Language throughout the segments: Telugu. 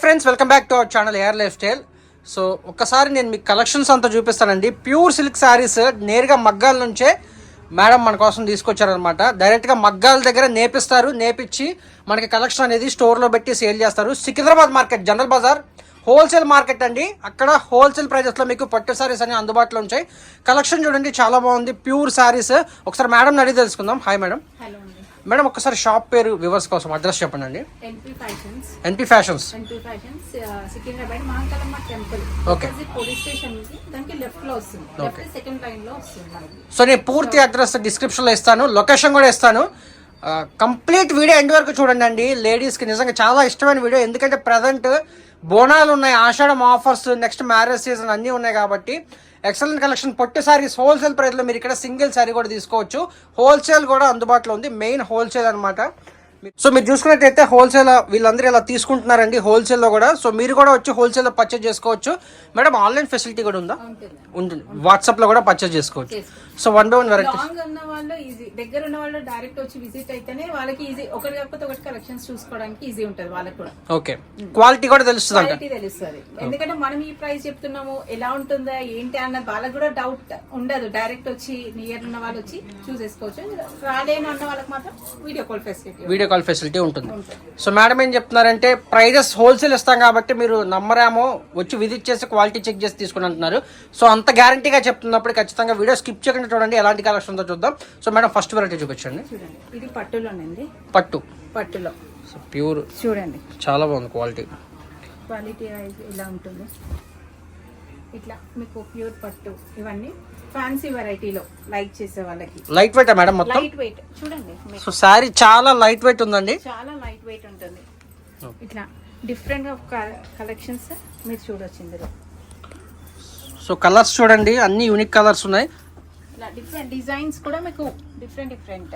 Friends welcome back to our channel air lifestyle so ఒక్కసారి నేను మీకు కలెక్షన్స్ అంతా చూపిస్తానండి. ప్యూర్ సిల్క్ శారీస్ నేరుగా మగ్గాల నుంచే మేడం మన కోసం తీసుకొచ్చారనమాట డైరెక్ట్గా మగ్గాల దగ్గర నేపిస్తారు నేపించి మనకి కలెక్షన్ అనేది స్టోర్లో పెట్టి సేల్ చేస్తారు. Secunderabad market general bazaar wholesale market అండి. అక్కడ హోల్సేల్ ప్రైజెస్లో మీకు పట్టు శారీస్ అన్ని అందుబాటులో ఉంటాయి. కలెక్షన్ చూడండి చాలా బాగుంది. ప్యూర్ శారీస్ ఒకసారి మేడం అడిగి తెలుసుకుందాం. హాయ్ మేడం హలో మేడం ఒకసారి షాప్ పేరు వివర్స్ కోసం అడ్రస్ చెప్పండి అండి NP fashions NP fashions NP fashions Secunderabad Mahakalamma temple Okay. Police స్టేషన్కి దానికి లెఫ్ట్లో వస్తుంది. లెఫ్ట్ సెకండ్ లైన్లో వస్తుంది మనకి సో నేను పూర్తి అడ్రస్ డిస్క్రిప్షన్లో ఇస్తాను లొకేషన్ కూడా ఇస్తాను. కంప్లీట్ వీడియో ఎండ్ వరకు చూడండి అండి లేడీస్కి నిజంగా చాలా ఇష్టమైన వీడియో ఎందుకంటే ప్రజెంట్ బోనాలు ఉన్నాయి Ashadham offers next marriage season అన్నీ ఉన్నాయి కాబట్టి ఎక్సలెంట్ కలెక్షన్. పొట్టి సారీస్ హోల్సేల్ ప్రైస్లో మీరు ఇక్కడ సింగిల్ సారీ కూడా తీసుకోవచ్చు. హోల్సేల్ కూడా అందుబాటులో ఉంది మెయిన్ హోల్సేల్ అనమాట సో మీరు చూసుకున్నట్టయితే హోల్సేల్ వీళ్ళందరూ ఇలా తీసుకుంటున్నారండి హోల్సేల్లో కూడా. సో మీరు కూడా వచ్చి హోల్సేల్లో పర్చేజ్ చేసుకోవచ్చు. మేడం ఆన్లైన్ ఫెసిలిటీ కూడా ఉందా? ఉంటుంది. వాట్సాప్లో కూడా పర్చేజ్ చేసుకోవచ్చు. So one by one variety long ఉన్న వాళ్ళు ఈజీ దగ్గర ఉన్న వాళ్ళు డైరెక్ట్ వచ్చి విజిట్ అయితేనే వాళ్ళకి ఈజీ ఒకటి కాకపోతే ఒకటి కలెక్షన్స్ చూసుకోవడానికి ఈజీ ఉంటది వాళ్ళకి కూడా. ఓకే క్వాలిటీ కూడా తెలుస్తుంది క్వాలిటీ తెలుస్తుంది. ఎందుకంటే మనం ఈ ప్రైస్ చెప్తున్నాము ఎలా ఉంటుందా ఏంటి అన్న వాళ్ళకి కూడా డౌట్ ఉండదు. డైరెక్ట్ వచ్చి నియర్ ఉన్న వాళ్ళు వచ్చి చూసేసుకోవచ్చు. రాలేను అన్న వాళ్ళకి మాత్రం video call facility video call facility ఉంటుంది. సో మేడం ఏం చెప్తున్నారంటే ప్రైజెస్ హోల్సేల్ ఇస్తాం కాబట్టి మీరు నమ్మరేమో వచ్చి విజిట్ చేసి క్వాలిటీ చెక్ చేసి తీసుకుని అంటున్నారు. సో అంత గ్యారంటీగా చెప్తున్నప్పుడు ఖచ్చితంగా వీడియో స్కిప్ చేయకుండా చూడండి ఎలాంటి కలెక్షన్ ఉందో చూద్దాం. సో మేడం ఫస్ట్ వెరైటీ చూపించండి. చూడండి. ఇది పట్టులోనండి. పట్టు. పట్టులో. So pure. చూడండి. చాలా బాగుంది క్వాలిటీ. క్వాలిటీ ఇలా ఉంటుంది. ఇట్లా మీకు ప్యూర్ పట్టు. ఇవన్నీ ఫ్యాన్సీ వెరైటీలో లైక్ చేసే వాళ్ళకి. లైట్ వెయిట్ మేడం మొత్తం? లైట్ వెయిట్ చూడండి సో శారీ చాలా లైట్ వెయిట్ ఉందండి. చాలా లైట్ వెయిట్ ఉంటుంది. ఇట్లా డిఫరెంట్ కలెక్షన్స్ మీరు చూడొచ్చు ఇందులో. సో కలర్స్ చూడండి అన్ని యూనిక్ కలర్స్ ఉన్నాయి. ఇట్లా డిఫరెంట్ డిజైన్స్ కూడా మీకు different different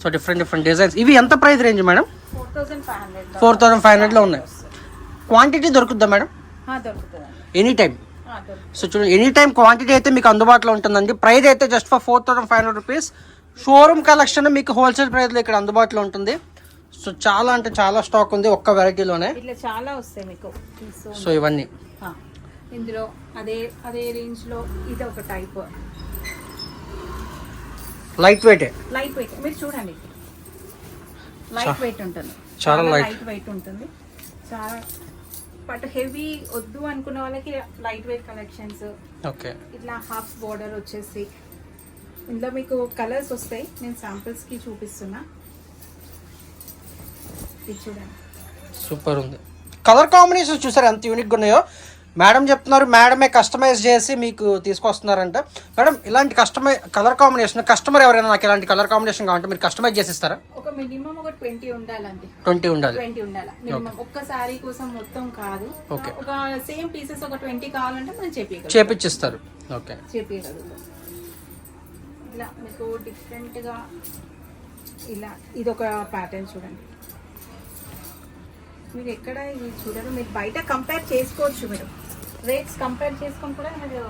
so different different designs ఇవి ఎంత price range madam four thousand five hundred four thousand five హండ్రెడ్లో ఉన్నాయి. క్వాంటిటీ దొరుకుద్దా మేడం దొరుకుతుందండి. ఎనీ టైం దొరుకుతుంది. సో చూడండి ఎనీ టైం క్వాంటిటీ అయితే మీకు అందుబాటులో ఉంటుందండి. ప్రైస్ అయితే just for four thousand five hundred rupees showroom collection మీకు హోల్సేల్ ప్రైస్లో ఇక్కడ అందుబాటులో ఉంటుంది. సో చాలా అంటే చాలా స్టాక్ ఉంది ఒక్క వెరైటీలోనే ఇట్లా చాలా వస్తాయి మీకు. సో ఇవన్నీ. ఇందులో అదే అదే రేంజ్లో ఇది ఒక టైప్ లైట్ వెయిటే లైట్ వెయిట్ మీరు చూడండి. లైట్ వెయిట్ ఉంటుంది. చాలా. లైట్ వెయిట్ ఉంటుంది. చాలా బట్ హెవీ వద్దు అనుకున్న వాళ్ళకి లైట్ వెయిట్ కలెక్షన్స్ ఓకే ఇట్లా హాఫ్ బోర్డర్ వచ్చేసి. ఇందులో మీకు కలర్స్ వస్తాయి. నేను samples కి చూపిస్తున్నా. ఇది చూడండి. సూపర్ ఉంది. కలర్ కాంబినేషన్స్ చూసారు? ఎంత యూనిక్గా ఉన్నాయో? మేడం చెప్తున్నారు మేడమే కస్టమైజ్ చేసి మీకు తీసుకొస్తున్నారంట. మేడం ఇలాంటి కస్టమై కలర్ కాంబినేషన్ కస్టమర్ ఎవరైనా నాకు ఇలాంటి కలర్ కాంబినేషన్ కావాలంటే మీరు కస్టమైజ్ చేసి ఇస్తారా? ఒక మినిమం ఒక ట్వంటీ ఉండాలండి. ట్వంటీ ఉండాలి. ట్వంటీ ఉండాలి. మినిమం ఒక్క శారీ కోసం మొత్తం కాదు. Okay. ఒక సేమ్ పీసెస్ ఒక ట్వంటీ కావాలంటే మనం చెప్పగలం చేపిచ్చిస్తారు. ఓకే. చెప్పగలుగుతాం ఇలా మీకు డిఫరెంట్గా ఇలా ఇది ఒక ప్యాటర్న్ చూడండి. మీరు ఎక్కడ ఇది చూడరు మీరు బయట కంపేర్ చేసుకోవచ్చు మీరు రేట్స్ కంపేర్ చేసుకొని కూడా మీరు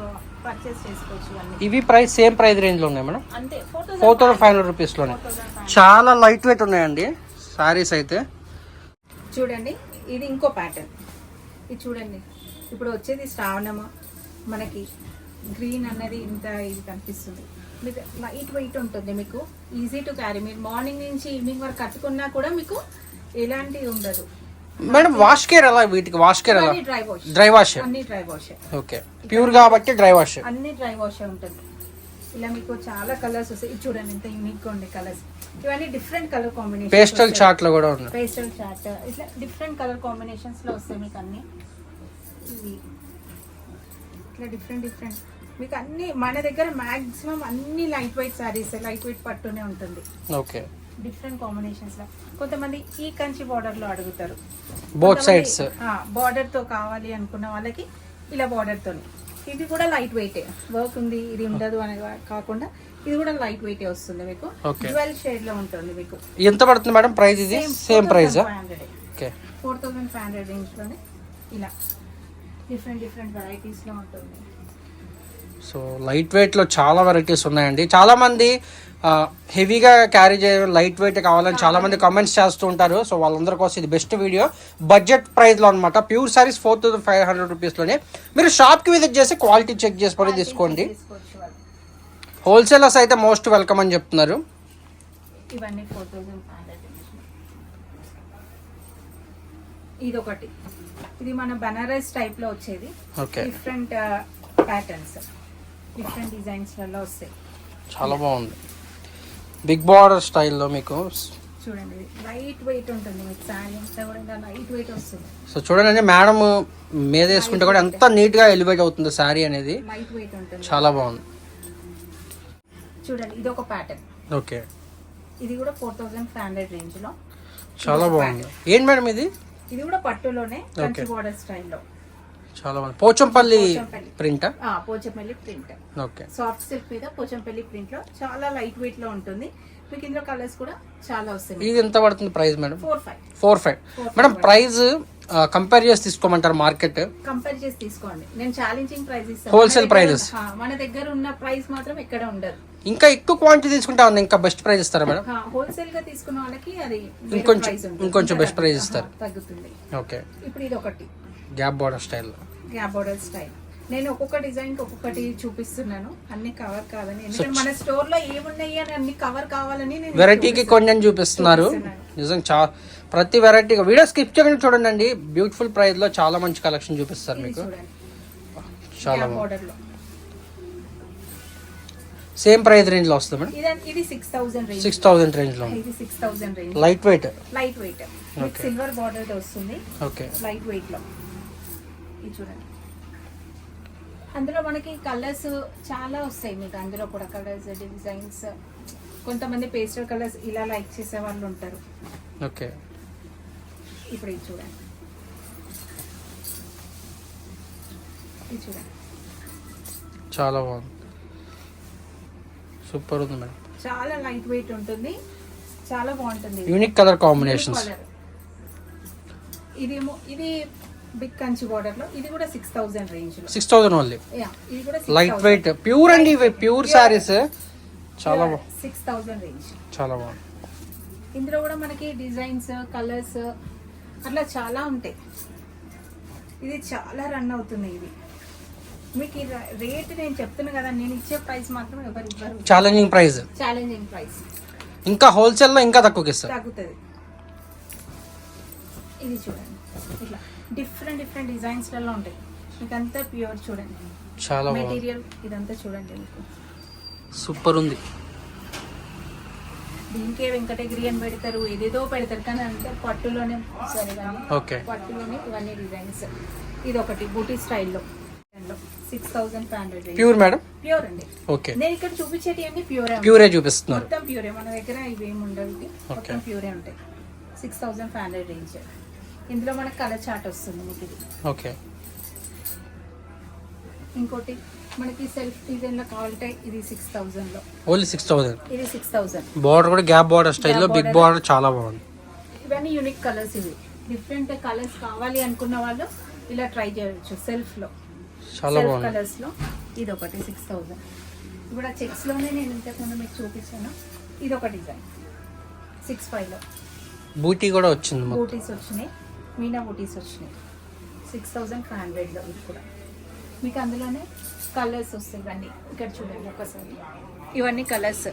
పర్చేస్ చేసుకోవచ్చు ఇవి ప్రైస్ సేమ్ ప్రైస్ రేంజ్లో ఉన్నాయి మేడం? అంతే four thousand five hundred thousand five చాలా లైట్ వెయిట్ ఉన్నాయండి శారీస్ అయితే. చూడండి ఇది ఇంకో ప్యాటర్న్ ఇది చూడండి ఇప్పుడు వచ్చేది శ్రావణము మనకి గ్రీన్ అన్నది ఇంత ఇది కనిపిస్తుంది. మీకు లైట్ వెయిట్ ఉంటుంది మీకు ఈజీ టు క్యారీ మీరు మార్నింగ్ నుంచి ఈవినింగ్ వరకు కట్టుకున్నా కూడా మీకు ఎలాంటి ఉండదు. మేడం వాష్ కేర్ ఎలా? వీటికి వాష్ కేర్ ఎలా? డ్రై వాష్ డ్రై వాష్ అన్ని డ్రై వాష్ ఓకే. ప్యూర్ కాబట్టి డ్రై వాష్ అన్ని డ్రై వాష్ ఉంటుంది. ఇలా మీకు చాలా కలర్స్ వస్తాయి. ఇది చూడండి ఇంత యూనిక్గా ఉండే కలర్స్ ఇవన్నీ డిఫరెంట్ కలర్ కాంబినేషన్ పేస్టల్ చార్ట్లో కూడా ఉన్నాయి. పేస్టల్ చార్ట్ ఇట్లా డిఫరెంట్ కలర్ కాంబినేషన్స్లో వస్తాయి మీకు అన్ని. ఇవి. ఇట్లా డిఫరెంట్ డిఫరెంట్ మీకు అన్ని మన దగ్గర మాక్సిమం అన్ని light weight sarees light weight పట్టునే ఉంటుంది. ఓకే. డిఫరెంట్ కాంబినేషన్స్లో. కొంతమంది ఈ కంచి బార్డర్లో అడుగుతారు. బోత్ సైడ్స్ బార్డర్తో కావాలి అనుకున్న వాళ్ళకి ఇలా బార్డర్తో ఇది కూడా లైట్ వెయిట్ వర్క్ ఉంది ఇది ఉండదు అని కాకుండా ఇది కూడా లైట్ వెయిట్ వస్తుంది మీకు. డ్వెల్ షేడ్లో ఉంటుంది మీకు. ఎంత పడుతుంది మేడం? ప్రైస్ ఇది? Same price okay four thousand five hundred రేంజ్లోనే ఇలా. డిఫరెంట్ డిఫరెంట్ వెరైటీస్లో ఉంటుంది. సో లైట్ వెయిట్లో చాలా వెరైటీస్ ఉన్నాయండి. చాలామంది హెవీగా క్యారీ చేయడం లైట్ వెయిట్ కావాలని చాలా మంది కామెంట్స్ చేస్తూ ఉంటారు. సో వాళ్ళందరి కోసం ఇది బెస్ట్ వీడియో బడ్జెట్ ప్రైస్లో అనమాట pure saris four thousand five hundred రూపీస్లోనే మీరు షాప్కి విజిట్ చేసి క్వాలిటీ చెక్ చేసుకొని తీసుకోండి. హోల్సేలర్స్ అయితే మోస్ట్ వెల్కమ్ అని చెప్తున్నారు. ఇది ఒకటి ఇది మన బనారస్ టైప్లో వచ్చేది. ఓకే. డిఫరెంట్ ప్యాటర్న్స్ డిఫరెంట్ డిజైన్స్లలో వస్తాయి. చాలా బాగుంది. బిగ్ బార్డర్ స్టైల్లో మీకు? చూడండి లైట్ వెయిట్ ఉంటుంది మీకు శారీ అంతా కూడా లైట్ వెయిట్ వస్తుంది. సో చూడండి మేడం మీద వేసుకుంటే కూడా ఎంత నీట్గా ఎలివేట్ అవుతుంది శారీ అనేది. లైట్ వెయిట్ ఉంటుంది. చాలా బాగుంది. చూడండి ఇది ఒక ప్యాటర్న్ ఓకే. ఇది కూడా ఫోర్ థౌజండ్ ఫైవ్ హండ్రెడ్ రేంజ్లో. చాలా బాగుంది. ఏంటి మేడం ఇది? ఇది కూడా పట్టులోనే కంచి బోర్డర్ స్టైల్లో చాలా బాగుంది. Pochampally. ప్రింటా Pochampally print. Okay. Soft silk మీద పోచంపల్లి ప్రింట్లో చాలా లైట్ వెయిట్లో ఉంటుంది. మీకు ఇందులో కలర్స్ కూడా చాలా వస్తాయి. ఇది ఎంత పడుతుంది price madam four five four five madam price compare చేసి తీసుకోమంటారు మార్కెట్ కంపేర్ చేసి తీసుకోండి. నేను ఛాలెంజింగ్ ప్రైస్ ఇస్తాను. Wholesale మన దగ్గర- మన ఉన్న ప్రైస్ మాత్రం ఎక్కడ ఉండదు. ఇంకా ఎక్కువ క్వాంటిటీ తీసుకుంటే ఉంది ఇంకా బెస్ట్ ప్రైస్ ఇస్తారా మేడం హోల్సేల్గా తీసుకున్న వాళ్ళకి అది ఇంకొంచెం-. ఇంకొంచెం price తగ్గు- ఇస్తారు. తగ్గుతుంది. ఓకే. ఇప్పుడు ఇది ఒకటి. Gap border style gap border style నేను ఒక్కొక్క డిజైన్కి ఒక్కొక్కటి చూపిస్తున్నాను. అన్ని కవర్ కాదని. ఎందుకంటే మన స్టోర్లో ఏమున్నాయి అని అన్ని కవర్ కావాలని నేను వెరైటీకి అని చూపిస్తున్నారు. నిజం చా ప్రతి వెరైటీ వీడియో స్కిప్ చేయకుండా చూడండి అండి బ్యూటిఫుల్ ప్రైస్లో చాలా మంచి కలెక్షన్ చూపిస్తారు మీకు. చాలా సేమ్ ప్రైస్ రేంజ్లో. వస్తుంది మేడం. ఇది ఇది six thousand range six thousand రేంజ్లో ఇది six thousand range light weight light weight silver border వస్తుంది. ఓకే లైట్ వెయిట్లో. ఇది చూడండి. అందులో మనకి కలర్స్ చాలా వస్తాయి మీకు. అందులో కూడా కలర్స్ డిజైన్స్ కొంతమంది పేస్టల్ కలర్స్ ఇలా లైక్ చేసే వాళ్ళు ఉంటారు. ఓకే. ఇప్పుడు ఇది చూడండి. ఇది చూడండి. చాలా బాగుంది. సూపర్ ఉంది మేడం. చాలా లైట్ వెయిట్ ఉంటుంది. చాలా బాగుంటుంది. యూనిక్ కలర్ కాంబినేషన్స్ ఇదేమో ఇది బిగ్ కంచి బార్డర్లో. ఇది కూడా సిక్స్ థౌసండ్ రేంజ్లో. సిక్స్ థౌసండ్ ఓన్లీ యా ఇది కూడా లైట్ వెయిట్ ప్యూర్ అండి ఇవి ప్యూర్ శారీస్ చాలా బా సిక్స్ థౌసండ్ రేంజ్ చాలా బాగుంది. ఇందులో కూడా మనకి డిజైన్స్ కలర్స్ అట్లా చాలా ఉంటాయి. ఇది చాలా రన్ అవుతుంది ఇది. మీకు రేట్ నేను చెప్తున్నా కదా నేను ఇచ్చే ప్రైస్ మాత్రం ఎవరు ఇవ్వరు. ఛాలెంజింగ్ ప్రైస్ ఛాలెంజింగ్ ప్రైస్ ఇంకా హోల్సేల్లో ఇంకా తక్కువకి ఇస్తారు. తగ్గుతుంది. ఇది చూడండి. ఇట్లా. డిఫరెంట్ డిఫరెంట్ డిజైన్స్లలో ఉంటాయి. మీకు అంతా ప్యూర్ చూడండి. చాలా మెటీరియల్ ఇదంతా చూడండి మీకు. సూపర్ ఉంది. దీనికే వెంకటగిరి అని పెడతారు ఏదేదో పెడతారు కానీ అంతా పట్టులోనే సరే ఓకే. పట్టులోనే ఇవన్నీ డిజైన్స్. ఇది ఒకటి బూటీ స్టైల్లో. Six thousand five hundred pure madam pure అండి. ఓకే. నేను ఇక్కడ చూపించేటి అన్ని ప్యూరే ప్యూరే చూపిస్తున్నారు. మొత్తం ప్యూరే మన దగ్గర ఇవేమి ఉండవు. ఇవి. మొత్తం. ప్యూరే ఉంటాయి. Six thousand five hundred range ఇందులో మనకు కలర్ చార్ట్ వస్తుంది మీకు ఇది. ఓకే. ఇంకోటి మనకి సెల్ఫ్ డిజైన్లో కావాలంటే ఇది సిక్స్ థౌసండ్లో ఓన్లీ సిక్స్ థౌసండ్ ఇది సిక్స్ థౌసండ్ బార్డర్ కూడా గ్యాప్ బార్డర్ స్టైల్లో బిగ్ బార్డర్. చాలా బాగుంది. ఇవన్నీ యూనిక్ కలర్స్ ఇవి. డిఫరెంట్ కలర్స్ కావాలి అనుకున్న వాళ్ళు ఇలా ట్రై చేయొచ్చు సెల్ఫ్లో చాలా బాగుంది. కలర్స్లో ఇది ఒకటి సిక్స్ థౌసండ్ ఇప్పుడు ఆ చెక్స్లోనే నేను ఇంతకుముందు మీకు చూపించాను. ఇది ఒక డిజైన్. సిక్స్ ఫైవ్లో బూటీ కూడా వచ్చింది బూటీస్ వచ్చినాయి. మీనా బూటీస్ వచ్చినాయి. సిక్స్ థౌజండ్ ఫైవ్ హండ్రెడ్లో ఇది కూడా. మీకు అందులోనే కలర్స్ వస్తాయి ఇవన్నీ. ఇక్కడ చూడండి ఒకసారి. ఇవన్నీ కలర్స్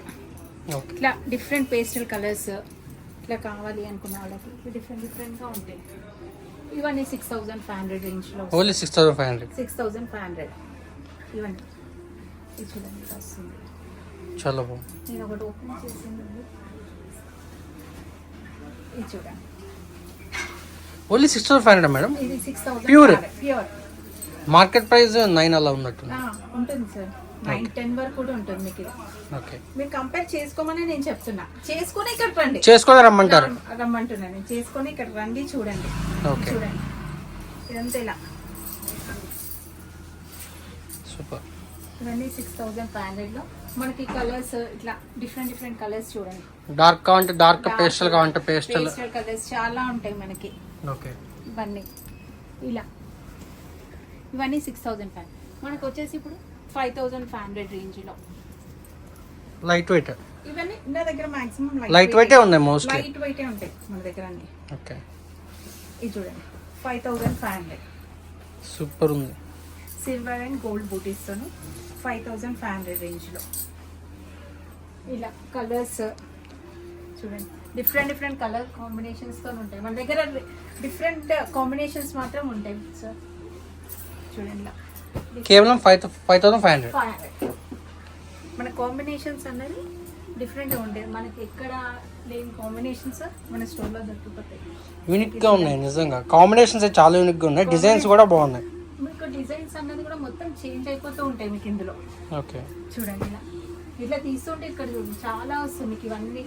ఇట్లా డిఫరెంట్ పేస్టల్ కలర్స్ ఇట్లా కావాలి అనుకున్న వాళ్ళకి డిఫరెంట్ డిఫరెంట్గా ఉంటాయి. ఇవన్నీ సిక్స్ థౌజండ్ ఫైవ్ హండ్రెడ్ రేంజ్లో only six thousand five hundred six thousand five hundred ఇవన్నీ. ఇది చూడండి వస్తుంది. చాలా బాగుంది. నేను ఒకటి ఓపెన్ చేసింది. ఇది చూడండి. Only six thousand five hundred madam? Thousand. Pure. Market price nine అలా ఉన్నట్టు. ఉంటుంది సార్. నైన్ టెన్ వరకు కూడా ఉంటుంది మీకు ఇది. ఓకే. మీరు కంపేర్ చేసుకోమని నేను చెప్తున్నా. చేసుకొని ఇక్కడ రండి. చేసుకొని రమ్మంటారు. రం- రమ్మంటున్నాను నేను. చేసుకొని ఇక్కడ రండి చూడండి. ఓకే. చూడండి. ఇదంతా ఇలా. సూపర్. ఇవన్నీ సిక్స్ థౌజండ్ ఫైవ్ హండ్రెడ్లో మనకి కలర్స్ ఇట్లా డిఫరెంట్ డిఫరెంట్ కలర్స్ చూడండి. డార్క్ కావాలంటే డార్క్ పేస్టల్ కావాలంటే పేస్టల్ కలర్స్ చాలా ఉంటాయి మనకి. ఇవన్నీ. ఇలా. ఇవన్నీ సిక్స్ థౌజండ్ ఫైవ్ మనకు వచ్చేసి ఇప్పుడు ఫైవ్ థౌజండ్ ఫైవ్ హండ్రెడ్ రేంజ్లో లైట్ వెయిట్ ఇవన్నీ నా దగ్గర మాక్సిమం లైట్ వెయిటే ఉన్నాయి మోస్ట్లీ లైట్ వెయిటే ఉంటాయి మన దగ్గర అన్ని. ఓకే. ఇది చూడండి. Five thousand five hundred super ఉంది. సిల్వర్ అండ్ గోల్డ్ బూటీస్తోను ఫైవ్ థౌజండ్ ఫైవ్ హండ్రెడ్ రేంజ్లో ఇలా. కలర్స్ చూడండి. డిఫరెంట్ డిఫరెంట్ కలర్ కాంబినేషన్స్తో ఉంటాయి. మన దగ్గర డిఫరెంట్ కాంబినేషన్స్ మాత్రం ఉంటాయి సార్. చూడండి కేవలం five five thousand five hundred. మన కాంబినేషన్స్ అనేది డిఫరెంట్గా ఉంటాయి. మనకి ఎక్కడ లేని కాంబినేషన్స్ మన స్టోర్లో దొరికిపోతాయి. యూనిక్గా ఉన్నాయి నిజంగా. కాంబినేషన్స్ చాలా యూనిక్గా ఉన్నాయి. డిజైన్స్ కూడా బాగున్నాయి. మీకు డిజైన్స్ అన్నది కూడా మొత్తం చేంజ్ అయిపోతూ ఉంటాయి మీకు ఇందులో. ఓకే. చూడండి ఇలా. ఇట్లా తీస్తుంటే ఇక్కడ చూడండి చాలా వస్తుంది. మీకు ఇవన్నీ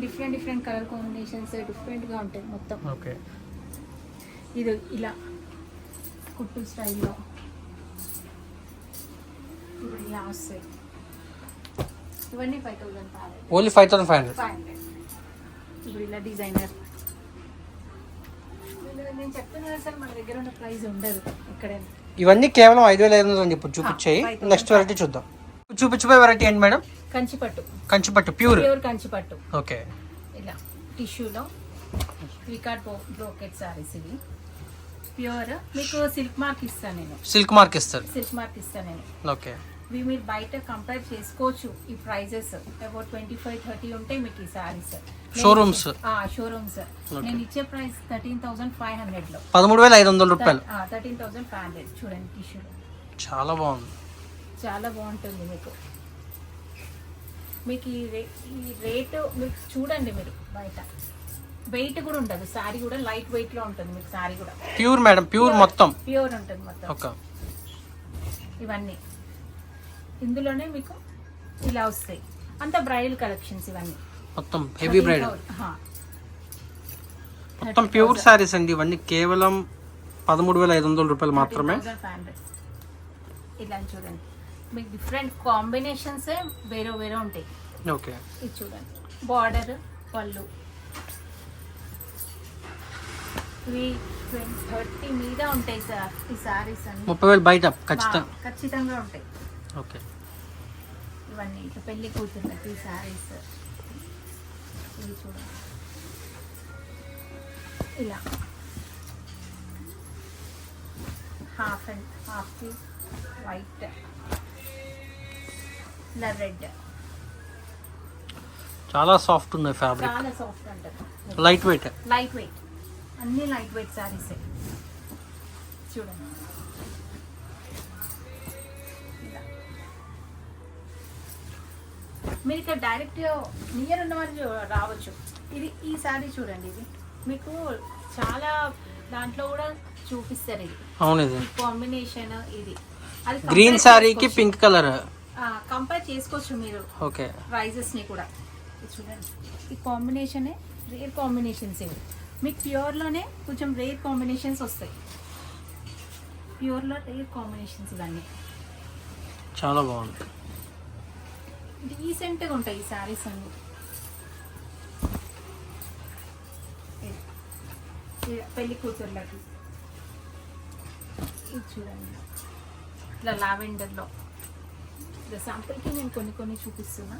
డిఫరెంట్ డిఫరెంట్ కలర్ కాంబినేషన్స్ డిఫరెంట్గా ఉంటాయి మొత్తం. ఓకే ఇది ఇలా కుట్టు స్టైల్లో. ఇప్పుడు ఇలా వస్తాయి. ఇవన్నీ five thousand five hundred only five thousand five hundred five hundred ఇప్పుడు ఇలా డిజైనర్ నేను చెప్తున్నా కదా సార్ మన దగ్గర ఉన్న ప్రైస్ ఉండదు. ఎక్కడైనా. ఇవన్నీ కేవలం ఐదు వేల ఐదు వందలు అని చెప్పి చూపించాయి. ఆ, 5,000. నెక్స్ట్ వెరైటీ చూద్దాం. చూపించబోయే వెరైటీ ఏంటి మేడం? కంచిపట్టు. కంచిపట్టు ప్యూర్. ప్యూర్ కంచిపట్టు. ఓకే. ఇలా టిష్యూలో వికాట్ బ్రోకెట్ సారీస్ ఇవి. ప్యూర్. మీకు సిల్క్ మార్క్ ఇస్తాను నేను. సిల్క్ మార్క్ ఇస్తారు. సిల్క్ మార్క్ ఇస్తాను నేను. ఓకే. ఇవి మీరు బయట కంపేర్ చేసుకోవచ్చు ఈ prices. About twenty five thirty ఉంటాయి మీకు ఈ సారీస్. Showrooms. షోరూమ్స్ నేను ఇచ్చే ప్రైస్ థర్టీన్ థౌసండ్ ఫైవ్ హండ్రెడ్లో. పదమూడు వేల ఐదు వందల రూపాయలు. థర్టీన్ థౌసండ్ ఫైవ్ హండ్రెడ్ చూడండి టిష్యూలో. చాలా బాగుంది. చాలా బాగుంటుంది మీకు. మీకు ఈ రే ఈ రేటు మీకు చూడండి మీరు బయట. వెయిట్ కూడా ఉండదు సారీ కూడా లైట్ వెయిట్లో ఉంటుంది మీకు సారీ కూడా. ప్యూర్ మేడం ప్యూర్ మొత్తం. ప్యూర్ ఉంటుంది మొత్తం. ఓకే. ఇవన్నీ. ఇందులోనే మీకు ఇలా వస్తాయి. అంత బ్రైడల్ కలెక్షన్స్ ఇవన్నీ. మొత్తం హెవీ బ్రైడ్ హా. మొత్తం ప్యూర్ శారీస్ అండి ఇవన్నీ. కేవలం పదమూడు వేల ఐదు వందల రూపాయలు మాత్రమే. 13,500. ఇలా చూడండి. మీకు డిఫరెంట్ కాంబినేషన్స్ వేరే వేరే ఉంటాయి. ఓకే. ఇది చూడండి. బార్డర్ పళ్ళు. ఇవి థర్టీ మీద ఉంటాయి సార్ ఈ సారీస్ అన్ని. ముప్పై వేలు బయట ఖచ్చితంగా ఖచ్చితంగా ఉంటాయి. ఓకే. ఇవన్నీ ఇట్లా పెళ్ళి కూతుర్లకి ఈ సారీస్ ఇవి చూడండి. ఇలా. హాఫ్ అండ్ హాఫ్ వైట్ ఇలా రెడ్ చాలా సాఫ్ట్ ఉన్నాయి ఫ్యాబ్రిక్. చాలా సాఫ్ట్ అంటారు లైట్ వెయిట్ లైట్ వెయిట్ అన్ని లైట్ వెయిట్ సారీస్ చూడండి. మీరు ఇక్కడ డైరెక్ట్ నియర్ ఉన్న వాళ్ళు రావచ్చు. ఇది ఈ సారీ చూడండి ఇది. మీకు చాలా దాంట్లో కూడా చూపిస్తారు ఇది. అవును ఇది. కాంబినేషన్ ఇది. గ్రీన్ శారీకి పింక్ కలర్ కంపేర్ చేసుకోవచ్చు మీరు ఓకే. ప్రైజెస్ని కూడా చూడండి. ఈ కాంబినేషనే రేర్ కాంబినేషన్స్ ఇవి. మీకు ప్యూర్లోనే కొంచెం రేర్ కాంబినేషన్స్ వస్తాయి. ప్యూర్లో రేర్ కాంబినేషన్స్ ఇవన్నీ. చాలా బాగుంది. డీసెంట్గా ఉంటాయి ఈ శారీస్ అన్ని. పెళ్ళి కూతుర్లకి. ఇది చూడండి. ఇట్లా లావెండర్లో. శాంపుల్కి నేను కొన్ని కొన్ని చూపిస్తున్నా.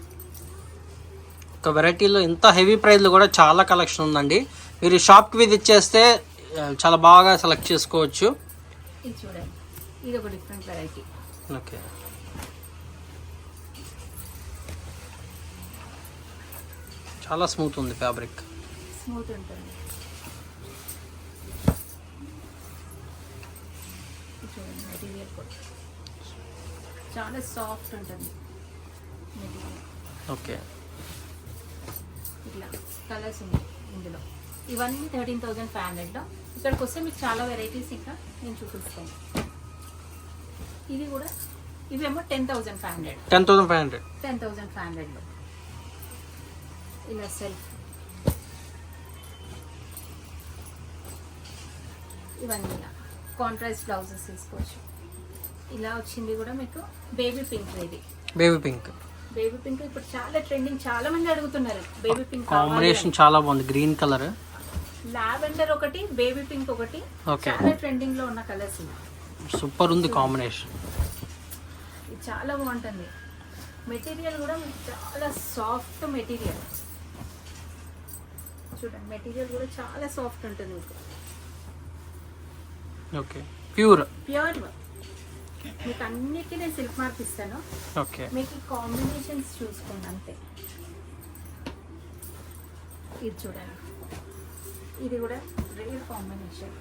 ఒక వెరైటీలో ఇంత హెవీ ప్రైస్లో కూడా చాలా కలెక్షన్ ఉందండి. మీరు షాప్కి విజిట్ చేస్తే చాలా బాగా సెలెక్ట్ చేసుకోవచ్చు. ఇది చూడండి. ఇది ఒక డిఫరెంట్ వెరైటీ. ఓకే. చాలా స్మూత్ ఉంది ఫ్యాబ్రిక్. స్మూత్ ఉంటుంది. ఇది చూడండి మెటీరియల్ కూడా. చాలా సాఫ్ట్ ఉంటుంది. ఓకే. ఇట్లా కలర్స్ ఉన్నాయి ఇందులో. ఇవన్నీ థర్టీన్ థౌజండ్ ఫైవ్ హండ్రెడ్లో. ఇక్కడికి వస్తే మీకు చాలా వెరైటీస్ ఇంకా నేను చూపిస్తాను. ఇది కూడా ఇవేమో ten thousand five hundred. Ten thousand five hundred. Ten thousand five హండ్రెడ్లో. ఇలా సెల్ఫ్. ఇవన్నీ కాంట్రాస్ట్ బ్లౌజెస్ తీసుకోవచ్చు. ఇలా వచ్చింది కూడా మీకు బేబీ పింక్ ఇది. బేబీ పింక్ బేబీ పింక్ ఇప్పుడు చాలా ట్రెండింగ్ చాలా మంది అడుగుతున్నారు బేబీ పింక్ కాంబినేషన్ చాలా బాగుంది గ్రీన్ కలర్ లావెండర్ ఒకటి బేబీ పింక్ ఒకటి. ఓకే చాలా ట్రెండింగ్లో ఉన్న కలర్స్ సూపర్ ఉంది కాంబినేషన్ ఇది చాలా బాగుంటుంది. మెటీరియల్ కూడా చాలా సాఫ్ట్ మెటీరియల్ చూడండి మెటీరియల్ కూడా చాలా సాఫ్ట్ ఉంటుంది మీకు. ఓకే ప్యూర్ ప్యూర్ మీకు అన్నిటికీ నేను సిల్క్ మార్క్ ఇస్తాను. ఓకే. మీకు ఈ కాంబినేషన్స్ చూసుకోండి అంతే. ఇది చూడండి. ఇది కూడా రేర్ కాంబినేషన్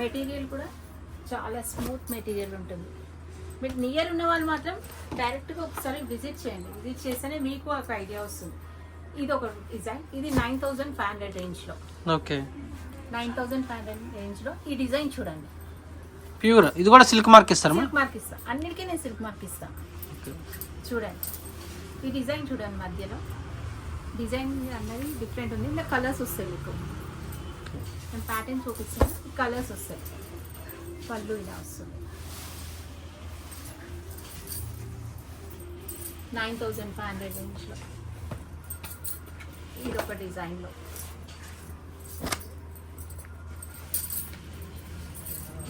మెటీరియల్ కూడా చాలా స్మూత్ మెటీరియల్ ఉంటుంది. మీకు నియర్ ఉన్న వాళ్ళు మాత్రం డైరెక్ట్గా ఒకసారి విజిట్ చేయండి. విజిట్ చేస్తేనే మీకు ఒక ఐడియా వస్తుంది. ఇది ఒక డిజైన్ ఇది నైన్ థౌజండ్ ఫైవ్ హండ్రెడ్ రేంజ్లో okay. Nine thousand five hundred రేంజ్లో ఈ డిజైన్ చూడండి. ప్యూర్. ఇది కూడా సిల్క్ మార్క్ ఇస్తారా సిల్క్ మార్క్ ఇస్తా. అన్నిటికీ నేను సిల్క్ మార్క్ ఇస్తా. చూడండి. ఈ డిజైన్ చూడండి మధ్యలో. డిజైన్ అన్నది డిఫరెంట్ ఉంది. ఇలా కలర్స్ వస్తాయి మీకు. నేను ప్యాటర్న్ చూపిస్తాను. కలర్స్ వస్తాయి. పళ్ళు ఇలా వస్తుంది. నైన్ థౌజండ్ ఫైవ్ హండ్రెడ్ రేంజ్లో ఇది ఒక డిజైన్లో.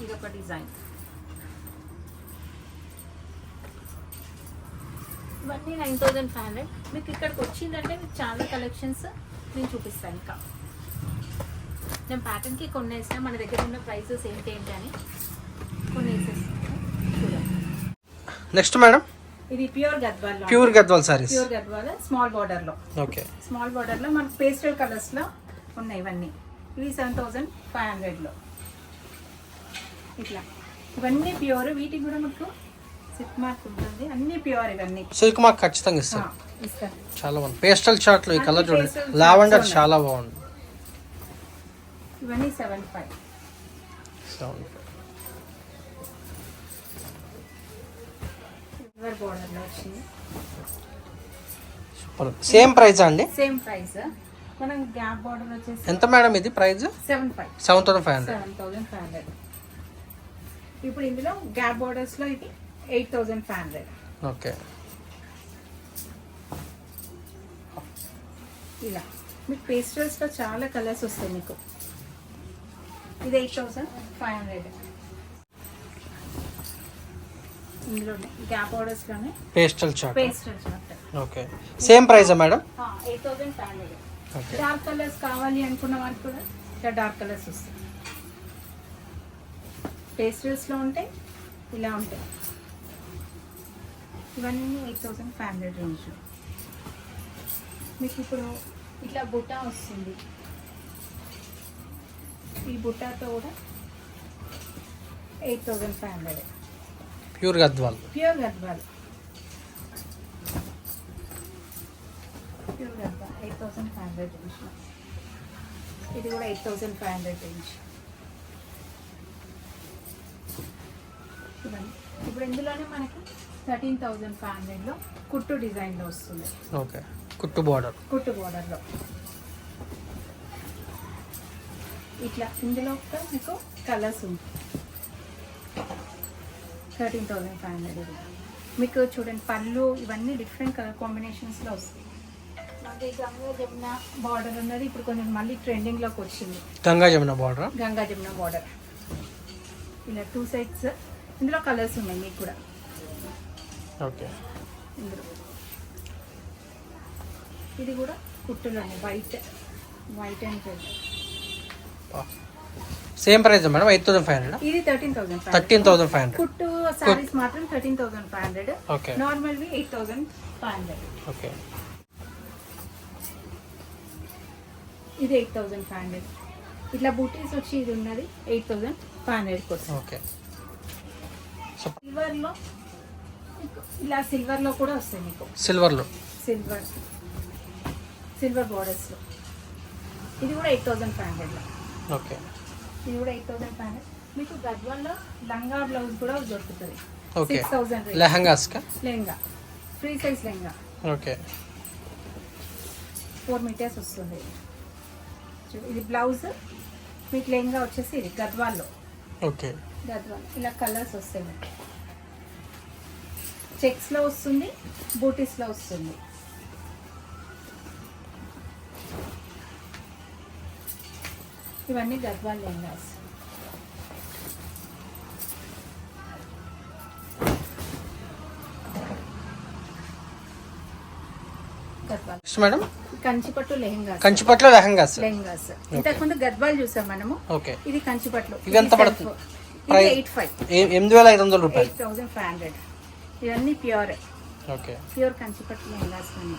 ఇది ఒక డిజైన్. ఇవన్నీ నైన్ థౌజండ్ ఫైవ్ హండ్రెడ్. మీకు ఇక్కడికి వచ్చిందంటే మీకు చాలా కలెక్షన్స్ నేను చూపిస్తాను ఇంకా. నేను ప్యాటర్న్కి కొన్ని వేసిన మన దగ్గర ఉన్న ప్రైసెస్ ఏంటి ఏంటి అని కొన్ని వేసేస్తాను నెక్స్ట్ మేడం ఇది pure గద్వాల్లో pure Gadwal saris pure Gadwala small బార్డర్లో ఓకే స్మాల్ బార్డర్లో మనకు పేస్టల్ కలర్స్లో ఉన్నాయి ఇవన్నీ. ఇవి సెవెన్ థౌజండ్ ఫైవ్ హండ్రెడ్లో ఇట్లా. ఇవన్నీ ప్యూర్ వీటికి కూడా మీకు సిక్ మార్క్ ఉంటుంది. అన్నీ ప్యూర్ ఇవన్నీ. సిల్క్ మార్క్ ఖచ్చితంగా ఇస్తారు ఇస్తాను చాలా బాగుంది. పేస్టల్ చార్ట్లో ఈ అన్ని కలర్ చూడండి. లావెండర్ చాలా బాగుంది. ఇవన్నీ సెవెన్ ఫైవ్ సిల్వర్ వచ్చింది. సూపర్ సేమ్ ప్రైస్ అండి? సేమ్ ప్రైస్ మనం గ్యాప్ బార్డర్ వచ్చేసి ఎంత మేడం ఇది price seven five seven thousand five hundred seven thousand five hundred ఇప్పుడు ఇందులో గ్యాప్ బార్డర్స్లో ఇది eight thousand five hundred. Okay. ఇలా. మీకు పేస్టల్స్లో చాలా కలర్స్ వస్తాయి మీకు. ఇది ఎయిట్ థౌజండ్ ఫైవ్ హండ్రెడ్. ఇందులో గ్యాప్ ఆర్డర్స్లోనే పేస్టల్ ఉంటాయి okay. Same ప్రైజా madam eight thousand five hundred. Dark colours కావాలి అనుకున్న వాళ్ళకి కూడా ఇలా డార్క్ కలర్స్ వస్తాయి. పేస్టల్స్లో ఉంటాయి ఇలా ఉంటాయి. ఇవన్నీ eight thousand five hundred range. మీకు ఇప్పుడు ఇట్లా బుట్ట వస్తుంది. ఈ బుట్టాతో కూడా eight thousand five hundred. Pure Gadwal. Pure Gadwal. Pure Gadwal eight thousand five hundred range. ఇది కూడా eight thousand five hundred range. ఇవన్నీ ఇప్పుడు ఇందులోనే మనకి థర్టీన్ థౌజండ్ ఫైవ్ హండ్రెడ్లో కుట్టు డిజైన్లో వస్తుంది. ఓకే. కుట్టు బార్డర్ కుట్టు బోర్డర్లో ఇట్లా ఇందులో కూడా మీకు కలర్స్ ఉంటాయి. థర్టీన్ థౌజండ్ ఫైవ్ హండ్రెడ్ మీకు చూడండి పళ్ళు ఇవన్నీ డిఫరెంట్ కలర్ కాంబినేషన్స్లో వస్తాయి. గంగా జమున బార్డర్ ఉన్నది ఇప్పుడు కొంచెం మళ్ళీ ట్రెండింగ్లోకి వచ్చింది. గంగా జమున బార్డర్ గంగా జమున బార్డర్ ఇలా టూ సైడ్స్ ఇందులో కలర్స్ ఉన్నాయి మీకు కూడా. ఓకే. ఇందులో. ఇది కూడా కుట్టులోనే white white and red. Same price madam eight thousand five hundred? ఇది thirteen thousand thirteen thousand five hundred. కుట్టు సారీస్ మాత్రం thirteen thousand five hundred. Okay. నార్మల్వి eight thousand five hundred. Okay. ఇది ఎయిట్ థౌసండ్ ఫైవ్ హండ్రెడ్. ఇట్లా బూటీస్ వచ్చి ఇది ఉన్నది ఎయిట్ థౌసండ్ ఫైవ్ హండ్రెడ్ కోసం. ఓకే. సిల్వర్లో ఇలా సిల్వర్లో కూడా వస్తాయి మీకు. సిల్వర్లో సిల్వర్ సిల్వర్ బార్డర్స్లో ఇది కూడా ఎయిట్ థౌసండ్ ఫైవ్ హండ్రెడ్లో ఓకే ఇది కూడా ఎయిట్ థౌసండ్ ఫైవ్ హండ్రెడ్ మీకు గద్వాల్లో లంగా బ్లౌజ్ కూడా దొరుకుతుంది. Okay six thousand లెహంగాస్కా? Lehenga. Free size lehenga. Okay four metres వస్తుంది. ఇది బ్లౌజ్ మీకు లెహంగా వచ్చేసి ఇది గద్వాల్లో. ఓకే గద్వాల్ ఇలా కలర్స్ వస్తాయి చెక్స్ చెక్స్లో వస్తుంది బూటీస్లో వస్తుంది. ఇవన్నీ గద్వాల్ లెంగాస్ మేడం కంచిపట్టు లెహంగా కంచిపట్లు లెహంగా లెహంగాస్. ఇంతకుముందు చూసాం మనము. ఓకే. ఇది కంచిపట్లు ఇది ఎంత పడుతుంది ఎనిమిది వేల ఐదు వందల రూపాయలు. Eight thousand five hundred. ఇవన్నీ ప్యూర్. ఓకే. ప్యూర్ కంచిపట్టు లెహంగాస్ అని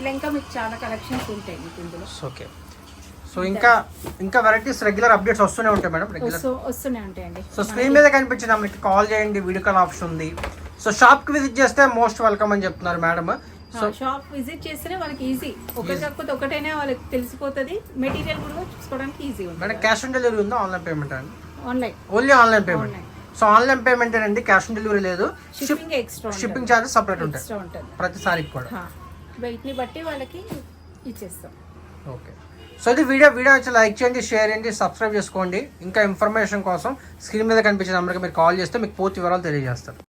ఇలా ఇంకా మీకు చాలా కలెక్షన్స్ ఉంటాయి మీకు ఇందులో. ఓకే సో ఇంకా ఇంకా వెరైటీస్ రెగ్యులర్ అప్డేట్స్ వస్తూనే ఉంటాయి మేడం రెగ్యులర్ వస్తూ వస్తూనే ఉంటాయండి సో స్క్రీన్ మీద కనిపించిన మనకి కాల్ చేయండి వీడియో కాల్ ఆప్షన్ ఉంది. సో షాప్కి విజిట్ చేస్తే మోస్ట్ వెల్కమ్ అని చెప్తున్నారు మేడం. సో షాప్ విజిట్ చేస్తేనే వాళ్ళకి ఈజీ ఒకటి కాకపోతే ఒకటైనా వాళ్ళకి తెలిసిపోతుంది. మెటీరియల్ కూడా చూసుకోవడానికి ఈజీ ఉంటుంది. మేడం క్యాష్ ఆన్ డెలివరీ ఉందా ఆన్లైన్ పేమెంట్ అండి only online payment. So online payment అండి క్యాష్ ఆన్ డెలివరీ లేదు. Shipping extra shipping charges separate ఉంటాయి. ప్రతిసారికి కూడా. వెయిట్ని బట్టి వాళ్ళకి ఇచ్చేస్తాం. ఓకే సో ఇది వీడియో వీడియో వచ్చి లైక్ చేయండి షేర్ చేయండి సబ్స్క్రైబ్ చేసుకోండి. ఇంకా ఇన్ఫర్మేషన్ కోసం స్క్రీన్ మీద కనిపించిన నెంబర్కి మీరు కాల్ చేస్తే మీకు పూర్తి వివరాలు తెలియజేస్తారు